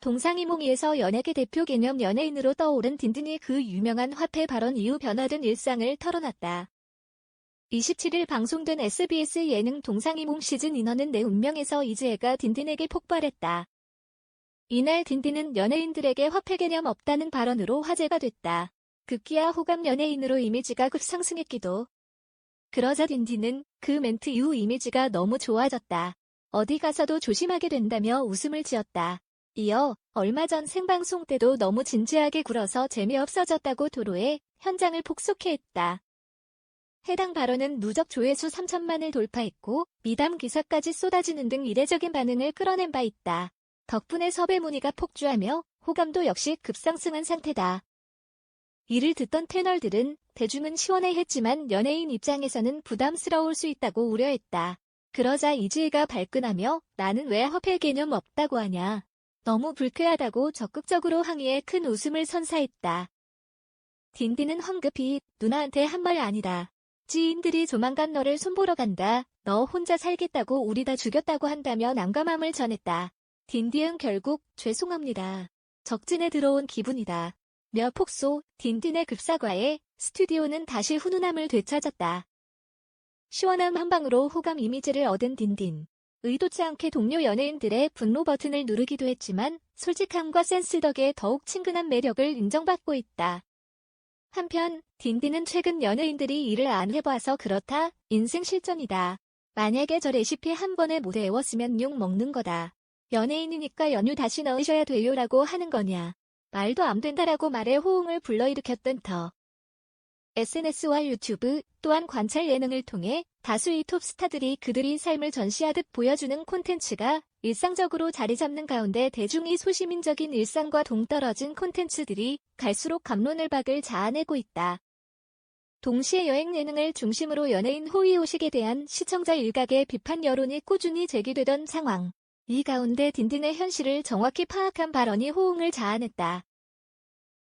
동상이몽이에서 연예계 대표 개념 연예인으로 떠오른 딘딘이 그 유명한 화폐 발언 이후 변화된 일상을 털어놨다. 27일 방송된 SBS 예능 동상이몽 시즌 인원은 내 운명에서 이지혜가 딘딘에게 폭발했다. 이날 딘딘은 연예인들에게 화폐 개념 없다는 발언으로 화제가 됐다. 급기야 호감 연예인으로 이미지가 급상승했기도. 그러자 딘딘은 그 멘트 이후 이미지가 너무 좋아졌다. 어디 가서도 조심하게 된다며 웃음을 지었다. 이어 얼마 전 생방송 때도 너무 진지하게 굴어서 재미없어졌다고 도로해 현장을 폭소케 했다. 해당 발언은 누적 조회수 3천만을 돌파했고 미담 기사까지 쏟아지는 등 이례적인 반응을 끌어낸 바 있다. 덕분에 섭외 문의가 폭주하며 호감도 역시 급상승한 상태다. 이를 듣던 패널들은 대중은 시원해 했지만 연예인 입장에서는 부담스러울 수 있다고 우려했다. 그러자 이지혜가 발끈하며 나는 왜 화폐 개념 없다고 하냐. 너무 불쾌하다고 적극적으로 항의해 큰 웃음을 선사했다. 딘딘은 황급히 누나한테 한 말 아니다. 지인들이 조만간 너를 손보러 간다. 너 혼자 살겠다고 우리 다 죽였다고 한다며 난감함을 전했다. 딘딘은 결국 죄송합니다. 적진에 들어온 기분이다. 며 폭소, 딘딘의 급사과에 스튜디오는 다시 훈훈함을 되찾았다. 시원함 한 방으로 호감 이미지를 얻은 딘딘. 의도치 않게 동료 연예인들의 분노 버튼을 누르기도 했지만 솔직함과 센스 덕에 더욱 친근한 매력을 인정받고 있다. 한편 딘딘은 최근 연예인들이 일을 안 해봐서 그렇다. 인생 실전이다. 만약에 저 레시피 한 번에 못 외웠으면 욕 먹는 거다. 연예인이니까 연유 다시 넣으셔야 돼요라고 하는 거냐. 말도 안 된다라고 말해 호응을 불러일으켰던 터. SNS와 유튜브 또한 관찰 예능을 통해 다수의 톱스타들이 그들의 삶을 전시하듯 보여주는 콘텐츠가 일상적으로 자리 잡는 가운데 대중이 소시민적인 일상과 동떨어진 콘텐츠들이 갈수록 감론을 박을 자아내고 있다. 동시에 여행 예능을 중심으로 연예인 호의호식에 대한 시청자 일각의 비판 여론이 꾸준히 제기되던 상황. 이 가운데 딘딘의 현실을 정확히 파악한 발언이 호응을 자아냈다.